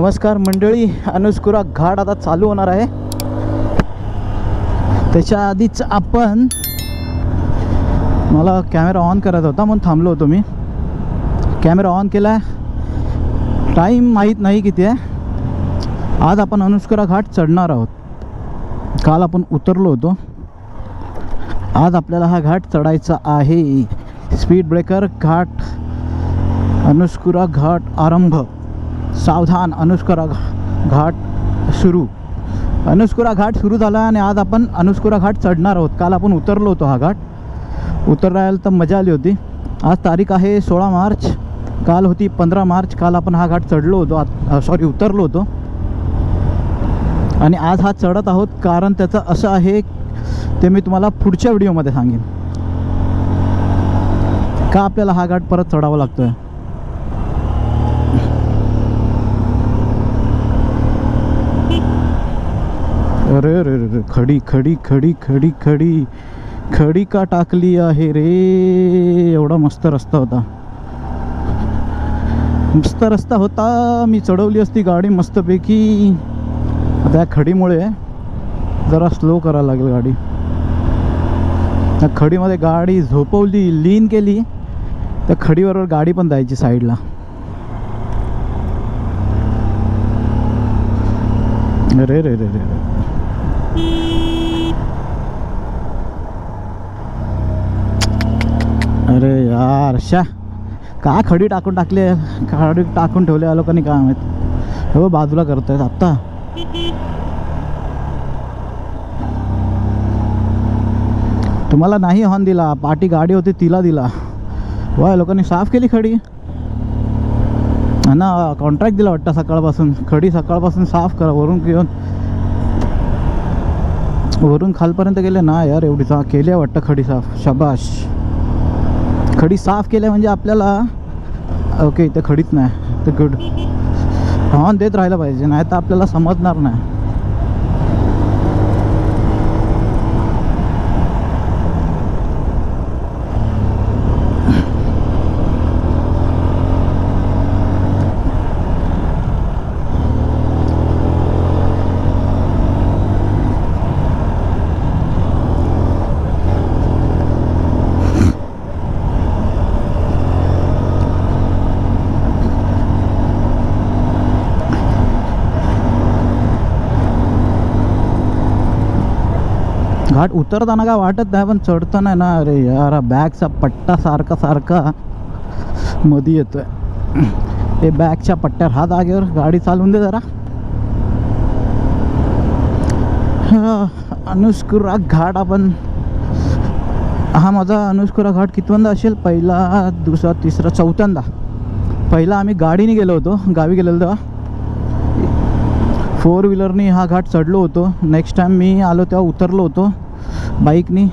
नमस्कार मंडळी अनुस्कुरा घाट आता चालू होणार आहे. त्याच्या आधीच आपण मला कॅमेरा ऑन करायचा होता म्हणून थांबलो होतो मी. कॅमेरा ऑन केला टाईम माहीत नाही किती आहे. आज आपण अनुस्कुरा घाट चढणार आहोत. काल आपण उतरलो होतो. आज आपल्याला हा घाट चढायचा आहे. स्पीड ब्रेकर घाट अनुस्कुरा घाट आरंभ. सावधान अनुस्कुरा घा- घाट सुरू. अनुस्कुरा घाट सुरू झाला आणि आज आपण अनुस्कुरा घाट चढणार आहोत. काल आपण उतरलो होतो हा घाट. उतरायला तर मजा आली होती. आज तारीख आहे सोळा मार्च. काल होती पंधरा मार्च. काल आपण हा घाट चढलो होतो. सॉरी उतरलो होतो. आणि आज हा चढत आहोत कारण त्याचं असं आहे ते मी तुम्हाला पुढच्या व्हिडिओमध्ये सांगेन. का आपल्याला हा घाट परत चढावा आहे अरे रे रे रे खडी खडी खडी खडी खडी खडी का टाकली आहे रे? एवढा मस्त रस्ता होता. मस्त रस्ता होता. मी चढवली असती गाडी मस्तपैकी. आता या खडीमुळे जरा स्लो करायला लागेल गाडी. त्या खडीमध्ये गाडी झोपवली लीन केली. त्या खडीबरोबर गाडी पण जायची साईडला. अरे रे रे रे रे अरे यार शा का खडी टाकून टाकली आहे? खडी टाकून ठेवली या लोकांनी काय माहीत? हो बाजूला करतायत आत्ता तुम्हाला नाही हॉर्न दिला. पाठी गाडी होती तिला दिला. वा लोकांनी साफ केली खडी? ना कॉन्ट्रॅक्ट दिला वाटतं सकाळपासून. खडी सकाळपासून साफ करा वरून घेऊन. वरून खालपर्यंत गेले? ना यार एवढी सा केली आहे वाटतं खडी साफ. शबाश. खडी साफ केल्या म्हणजे आपल्याला ओके इथे खडीच नाही. तर गुड हॉर्न देत राहायला पाहिजे नाही तर आपल्याला समजणार नाही. घाट उतरताना काय वाटत नाही पण चढताना ना अरे यार बॅगचा पट्टा सारखा सारखा मध्ये येतोय. ते बॅगच्या पट्ट्यावर हा जागेवर गाडी चालवून दे जरा. हा, अनुस्कुरा घाट आपण हा माझा अनुस्कुरा घाट कितवंदा असेल? पहिला दुसरा तिसरा चौथ्यांदा. पहिला आम्ही गाडीने गेलो होतो गावी गेलेलो तेव्हा. फोर व्हीलरनी हा घाट चढलो होतो. नेक्स्ट टाईम मी आलो तेव्हा उतरलो होतो. बाईकनी.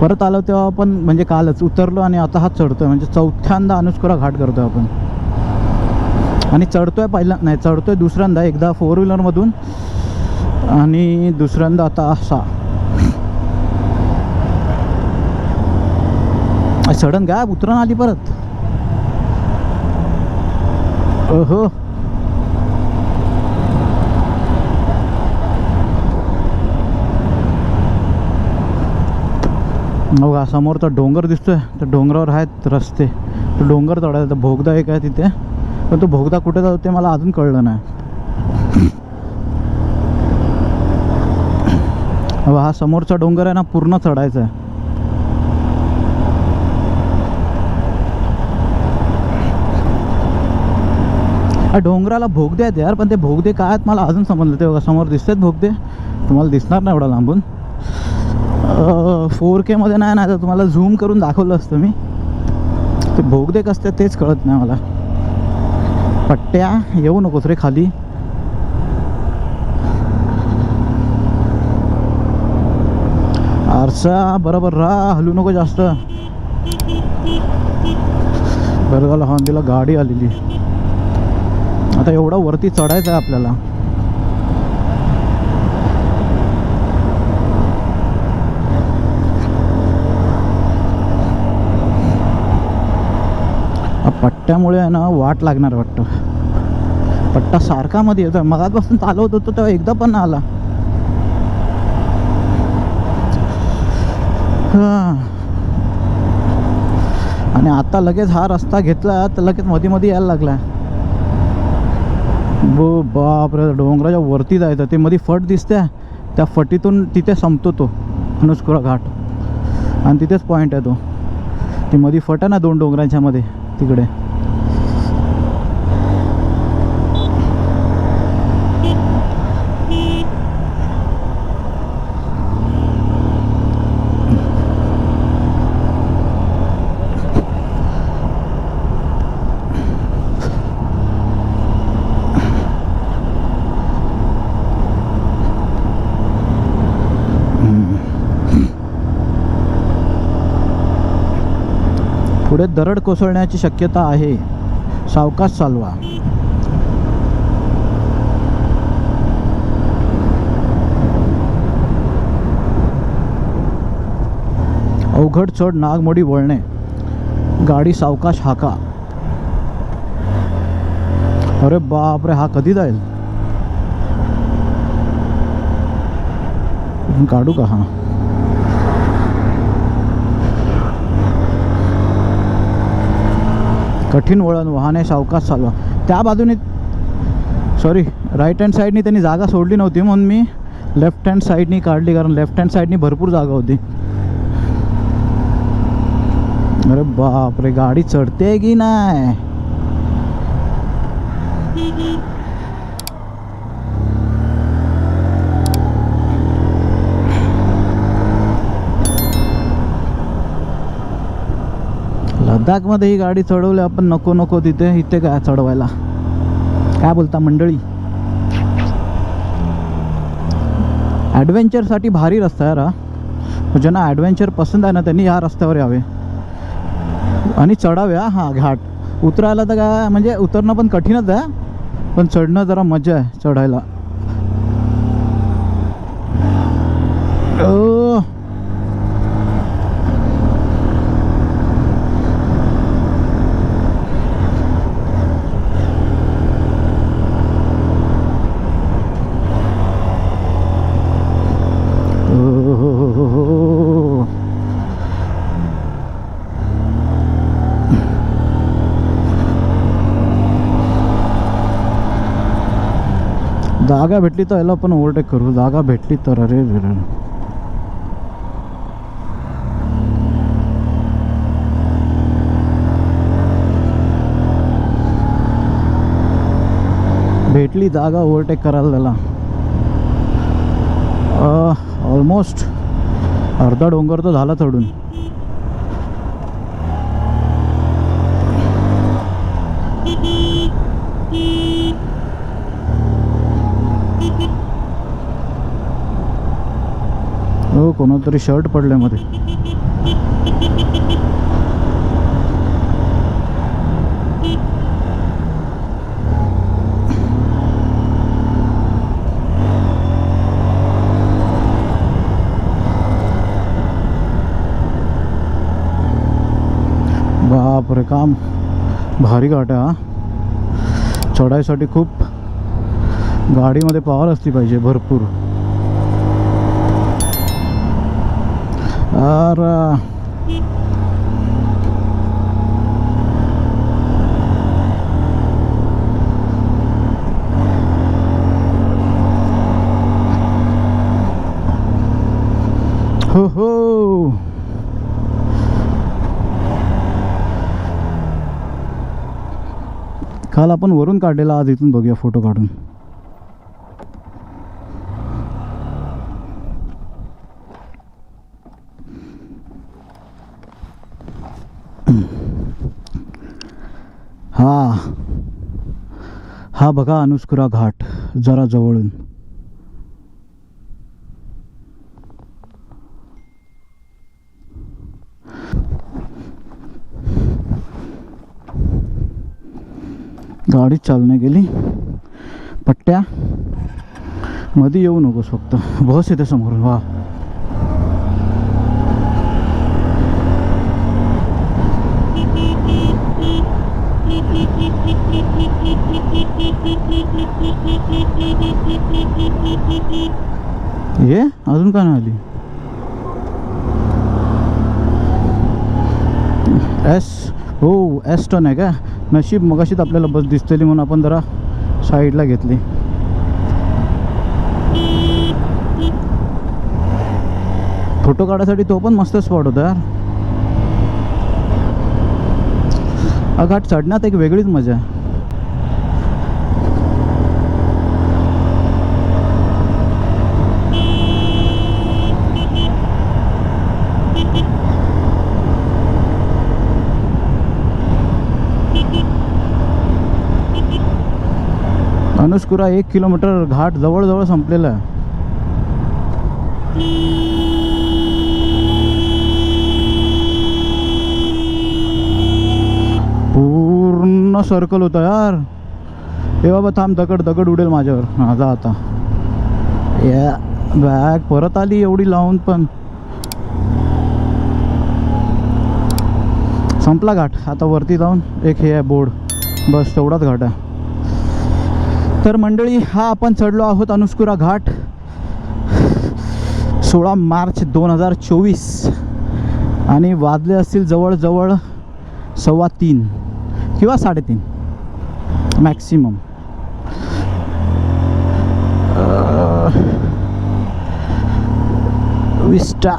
परत आलो तेव्हा पण म्हणजे कालच उतरलो आणि आता हा चढतोय. म्हणजे चौथ्यांदा अनुस्कुरा घाट करतोय आपण. आणि चढतोय पहिला नाही चढतोय दुसऱ्यांदा एकदा फोर व्हीलरमधून. आणि दुसऱ्यांदा आता असा. सडन गायब उतरण आली परत. हो बघा समोर तर डोंगर दिसतोय. तर डोंगरावर आहेत रस्ते. तर डोंगर चढायचा भोगदा एक आहे तिथे. पण तो भोगदा कुठे जातो ते मला अजून कळलं नाही. अहो, हा समोरचा डोंगर आहे ना पूर्ण चढायचा आहे. डोंगराला भोगदे आहेत यार पण ते भोगदे काय आहेत मला अजून समजलं ते बघा समोर दिसतात भोगदे. तुम्हाला दिसणार नाही एवढा लांबून. फोर केमध्ये नाही ना तर तुम्हाला झूम करून दाखवलं असतं मी. ते भोगदे कसते तेच कळत नाही मला. पट्ट्या येऊ नकोस रे खाली. आरसा बरोबर रा हलू नको जास्त. बरं झालं हॉन दिला गाडी आलेली. आता एवढं वरती चढायचं आहे आपल्याला हा पट्ट्यामुळे आहे ना वाट लागणार वाटतं. पट्टा सारखा मध्ये येतो मगापासून चालवत होतो तेव्हा एकदा पण आला. हां. आणि आता लगेच हा रस्ता घेतला तर लगेच मध्ये मध्ये यायला लागला बो बापरे डोंगराच्या वरती जायचं. ते मध्ये फट दिसते त्या फटीतून तिथे संपतो तो अनुस्कुरा घाट. आणि तिथेच पॉईंट आहे तो. ती मध्ये फट आहे ना दोन डोंगरांच्या मध्ये तिकडे. पुढे दरड कोसळण्याची शक्यता आहे. सावकाश चालवा. अवघड चढ नागमोडी वळणे. गाडी सावकाश हाका. अरे बापरे हा कधी जाईल? काढू का हा? कठीण वळण वाहने सावकाश चालवा. त्या बाजूने सॉरी राईट हँड साईडनी त्यांनी जागा सोडली नव्हती म्हणून मी लेफ्ट हँड साईडनी काढली कारण लेफ्ट हँड साईडनी भरपूर जागा होती. अरे बापरे गाडी चढते की नाही? लडाखमध्ये ही गाडी चढवली आपण नको नको तिथे इथे काय चढवायला? काय बोलता मंडळी? ॲडव्हेंचरसाठी भारी रस्ता आहे रा. ज्यांना ॲडव्हेंचर पसंत आहे ना त्यांनी या रस्त्यावर यावे. आणि चढावे हां हा घाट. उतरायला तर काय म्हणजे उतरणं पण कठीणच आहे पण चढणं जरा मजा आहे चढायला. जागा भेटली तर याला पण ओव्हरटेक करू. जागा भेटली तर अरे रे भेटली जागा ओव्हरटेक करायला त्याला. ऑलमोस्ट अर्धा डोंगर तो झाला चढून हो कोणातरी शर्ट पडले मध्ये. बापरे, काम भारी घाट हा. चढायसाठी खूप गाडीमध्ये पॉवर असली पाहिजे, भरपूर. Ara. हो हो काल आपण वरून काढलेला आज इथून बघूया फोटो काढून हा. हा बघा अनुस्कुरा घाट जरा जवळून. गाडी चालणे गेली. पट्ट्या. मध्ये येऊ नकोस फक्त. बस येते समोर. वा. ये? अजून का नाही आली? एस हो एस टन आहे का? नशीब मगाशीच आपल्याला बस दिसतेली म्हणून आपण जरा साईडला घेतली. फोटो काढायसाठी तो पण मस्त स्पॉट होता यार हा घाट चढण्यात एक वेगळीच मजा आहे. अनुस्कुरा एक किलोमीटर घाट जवळजवळ संपलेला आहे. पूर्ण सर्कल होता यार. हे बाबा थांब दगड दगड उडेल माझ्यावर. माझा जा आता. या बॅग परत आली एवढी लावून पण. संपला घाट. आता वरती जाऊन एक हे आहे बोर्ड बस तेवढाच घाट आहे. तर मंडळी हा आपण चढलो आहोत अनुस्कुरा घाट. सोळा मार्च दोन हजार चोवीस. आणि वाजले असतील जवळजवळ सव्वा तीन. किंवा साडेतीन. मॅक्सिमम विस्टा.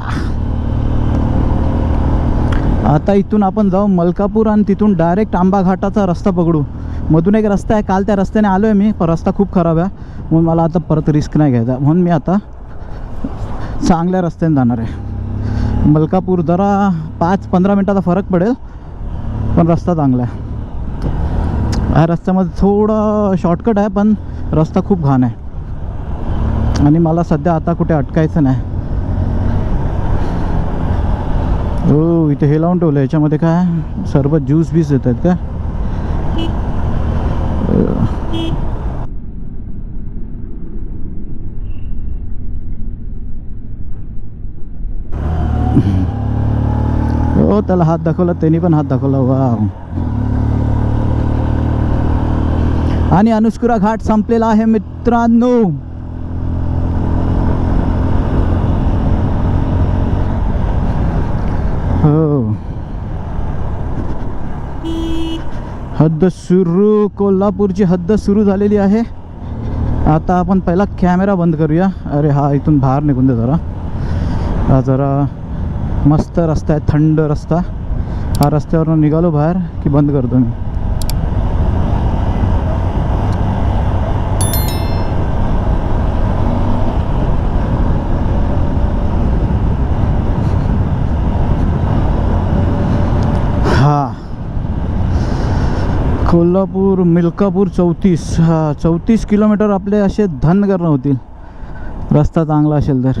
आता इथून आपण जाऊ मलकापूर आणि तिथून डायरेक्ट आंबा घाटाचा रस्ता पकडू. मधून एक रस्ता आहे काल त्या रस्त्याने आलो आहे मी पण रस्ता खूप खराब आहे. म्हणून मला आता परत रिस्क नाही घ्यायचा. म्हणून मी आता चांगल्या रस्त्याने जाणार आहे. मलकापूर जरा पाच पंधरा मिनटाचा फरक पडेल पण रस्ता चांगला आहे. ह्या रस्त्यामध्ये थोडं शॉर्टकट आहे पण रस्ता खूप घाण आहे. आणि मला सध्या आता कुठे अटकायचं नाही. हो इथे हे लावून ठेवलं याच्यामध्ये काय? सर्व ज्यूस बीस येत आहेत का हो त्याला हात दाखवला त्यांनी पण हात दाखवला वा आणि अनुष्कुरा घाट संपलेला आहे मित्रांनो. हो. हद्द सुरू कोल्हापूरची हद्द सुरू झालेली आहे. आता आपण पहिला कॅमेरा बंद करूया. अरे हा इथून बाहेर निघून दे जरा. हा जरा मस्त रस्ता आहे थंड रस्ता. हा रस्त्यावरून निघालो बाहेर की बंद करतो मी? कोल्हापूर मिल्कापूर चौतीस. हा चौतीस किलोमीटर आपले असे धनगरणं होतील रस्ता चांगला असेल तर.